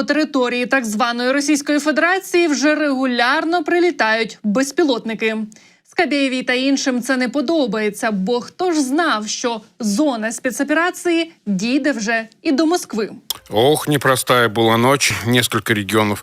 По території так званої Російської Федерації вже регулярно прилітають безпілотники. Скабєєві та іншим це не подобається, бо хто ж знав, що зона спецоперації дійде вже і до Москви. Ох, непростая була ночь. Несколько регионов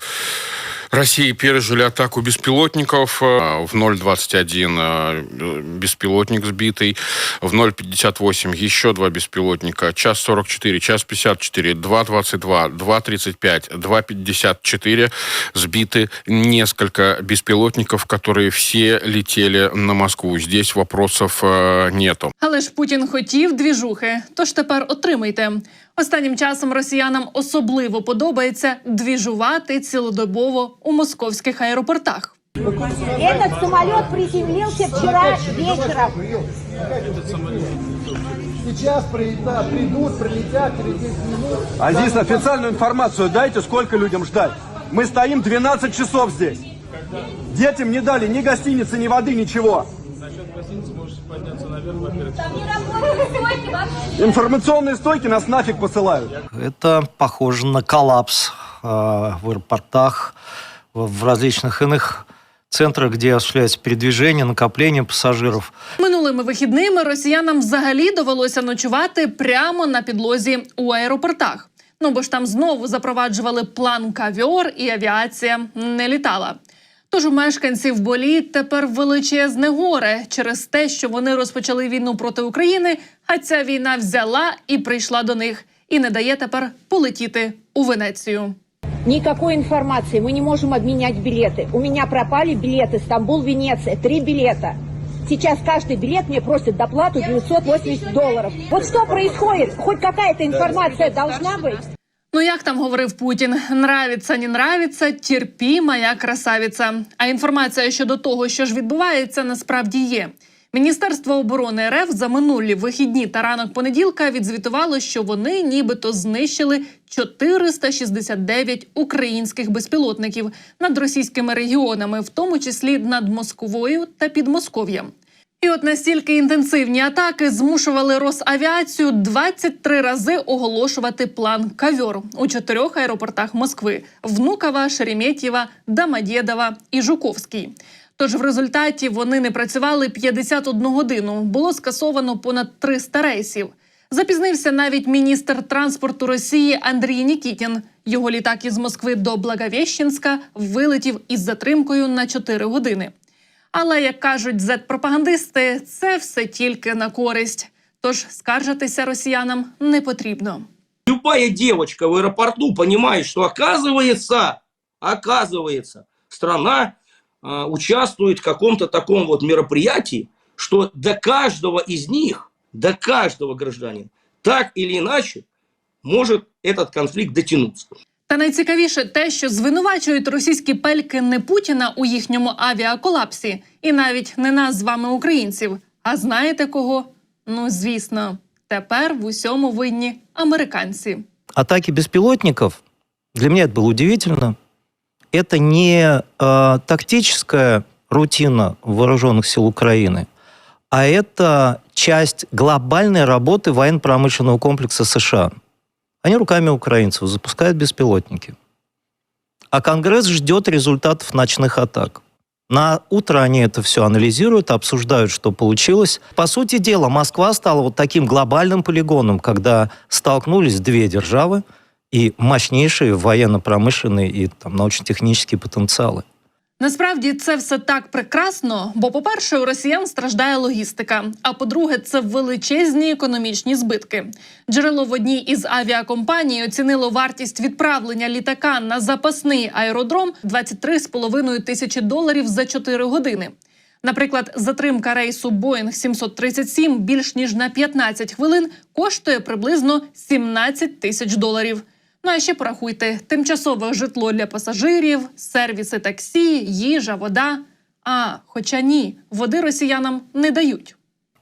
России пережили атаку беспилотников. Э, В 0.21 э, беспилотник сбитый. В 0.58 еще два беспилотника. Час 44, час 54, 2.22, 2.35, 2.54 сбиты несколько беспилотников, которые все летели на Москву. Здесь вопросов э, нету. Але ж Путін хотів двіжухи, тож тепер отримайте. Останнім часом росіянам особливо подобається двіжувати цілодобово у московських аеропортах. Этот самолет приземлился вчера вечером. Сейчас прилета- придут, прилетят через 10 минут. А здесь официальную информацию дайте, сколько людям ждать. Мы стоим 12 часов здесь. Детям не дали ни гостиницы, ни воды, ничего. Информационные стойки нас нафиг посылают. Это похоже на коллапс э, в аэропортах, в в различных иных центрах, где осуществляется передвижение, накопление пассажиров. Минулими вихідними росіянам взагалі довелося ночувати прямо на підлозі у аеропортах. Ну бо ж там знову запроваджували план кавьор, і авіація не літала. Тож у мешканців боліт тепер величезне горе через те, що вони розпочали війну проти України, а ця війна взяла і прийшла до них, і не дає тепер полетіти у Венецію. Никакой информации. Мы не можем обменять билеты. У меня пропали билеты Стамбул-Венеция. Три билета. Сейчас каждый билет мне просит доплату 980 долларов. Вот что происходит? Хоть какая-то информация должна быть? Ну як там говорив Путін, нравиться, не нравиться, терпі, моя красавіця. А інформація щодо того, що ж відбувається, насправді є. Міністерство оборони РФ за минулі вихідні та ранок понеділка відзвітувало, що вони нібито знищили 469 українських безпілотників над російськими регіонами, в тому числі над Москвою та Підмосков'ям. І от настільки інтенсивні атаки змушували Росавіацію 23 рази оголошувати план кавьор у чотирьох аеропортах Москви: Внуково, Шереметьєва, Домодєдова і Жуковський. Тож в результаті вони не працювали 51 годину. Було скасовано понад 300 рейсів. Запізнився навіть міністр транспорту Росії Андрій Нікітін. Його літак із Москви до Благовещенська вилетів із затримкою на 4 години. Але як кажуть зет-пропагандисти, це все тільки на користь. Тож скаржитися росіянам не потрібно. Любая девочка в аэропорту понимает, что оказывается, оказывается, страна э, участвует в каком-то таком вот мероприятии, что до каждого из них, до каждого гражданина, так или иначе, может этот конфликт дотянуться. Та найцікавіше те, що звинувачують російські пельки не Путіна у їхньому авіаколапсі, і навіть не нас з вами, українців. А знаєте кого? Ну звісно, тепер в усьому винні американці. Атаки беспилотников, для меня это было удивительно, это не э, тактическая рутина вооруженных сил Украины, а это часть глобальной работы военно-промышленного комплекса США. Они руками украинцев запускают беспилотники. А Конгресс ждет результатов ночных атак. На утро они это все анализируют, обсуждают, что получилось. По сути дела, Москва стала вот таким глобальным полигоном, когда столкнулись две державы и мощнейшие военно-промышленные и там, научно-технические потенциалы. Насправді це все так прекрасно, бо, по-перше, у росіян страждає логістика. А по-друге, це величезні економічні збитки. Джерело в одній із авіакомпаній оцінило вартість відправлення літака на запасний аеродром 23,5 тисячі доларів за 4 години. Наприклад, затримка рейсу Boeing 737 більш ніж на 15 хвилин коштує приблизно 17 тисяч доларів. Ну а ще порахуйте тимчасове житло для пасажирів, сервіси таксі, їжа, вода. А, хоча ні, води росіянам не дають.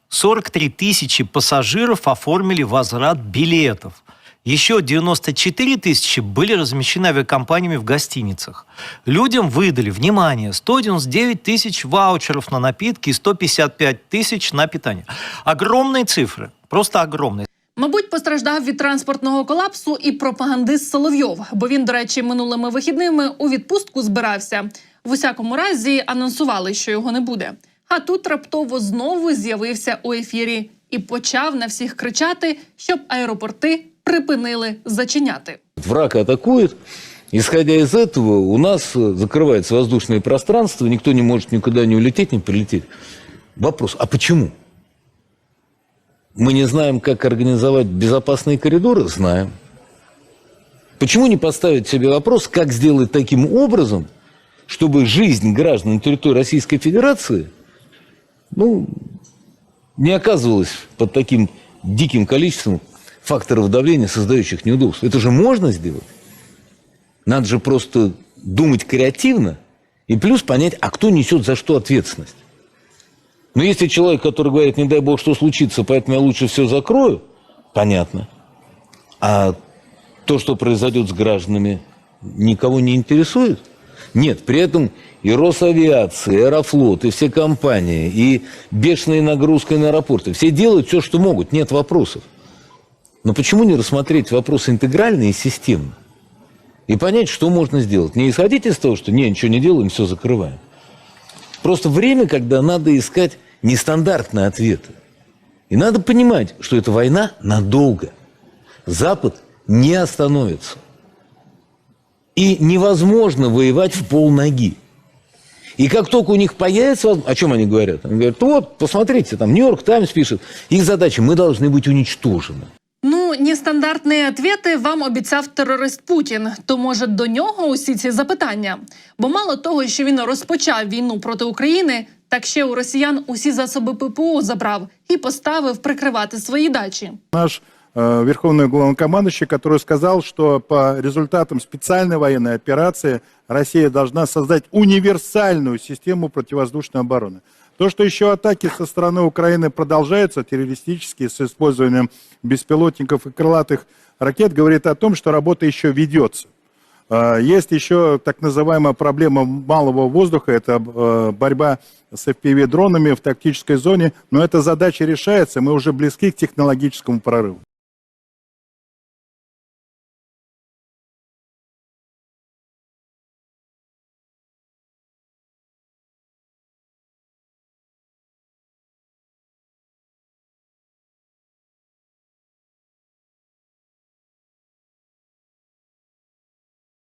43 тысячи пассажиров оформили возврат билетов. Еще 94 тысячи были размещены авиакомпаниями в гостиницах. Людям выдали, внимание, 199 тысяч ваучеров на напитки и 155 тысяч на питание. Огромные цифры, просто огромные. Мабуть, постраждав від транспортного колапсу і пропагандист Соловйов, бо він, до речі, минулими вихідними у відпустку збирався. В усякому разі анонсували, що його не буде. А тут раптово знову з'явився у ефірі і почав на всіх кричати, щоб аеропорти припинили зачиняти. Враг атакует. Исходя из этого, у нас э, закрывается воздушное пространство, никто не может никуда не улететь, не прилететь. Вопрос, а почему? Мы не знаем, как организовать безопасные коридоры? Знаем. Почему не поставить себе вопрос, как сделать таким образом, чтобы жизнь граждан на территории Российской Федерации ну, не оказывалась под таким диким количеством факторов давления, создающих неудобств. Это же можно сделать. Надо же просто думать креативно и плюс понять, а кто несет за что ответственность. Но если человек, который говорит, не дай бог, что случится, поэтому я лучше все закрою, понятно. А то, что произойдет с гражданами, никого не интересует? Нет, при этом и Росавиация, и Аэрофлот, и все компании, и бешеная нагрузка на аэропорты, все делают все, что могут, нет вопросов. Но почему не рассмотреть вопрос интегрально и системно? И понять, что можно сделать. Не исходить из того, что не, ничего не делаем, все закрываем. Просто время, когда надо искать нестандартные ответы. И надо понимать, что эта война надолго. Запад не остановится. И невозможно воевать в полноги. И как только у них появится, воз- о чем они говорят? Они говорят, вот, посмотрите, там Нью-Йорк Таймс пишет, их задача, мы должны быть уничтожены. Ну, нестандартні ответи вам обіцяв терорист Путін. То може до нього усі ці запитання? Бо мало того, що він розпочав війну проти України, так ще у росіян усі засоби ППО забрав і поставив прикривати свої дачі. Наш э, верховный главнокомандующий, который сказал, что по результатам специальной военной операции Россия должна создать универсальную систему противовоздушной обороны. То, что еще атаки со стороны Украины продолжаются, террористические, с использованием беспилотников и крылатых ракет, говорит о том, что работа еще ведется. Э, Есть еще так называемая проблема малого воздуха, это э, борьба с FPV-дронами в тактической зоне, но эта задача решается, мы уже близки к технологическому прорыву.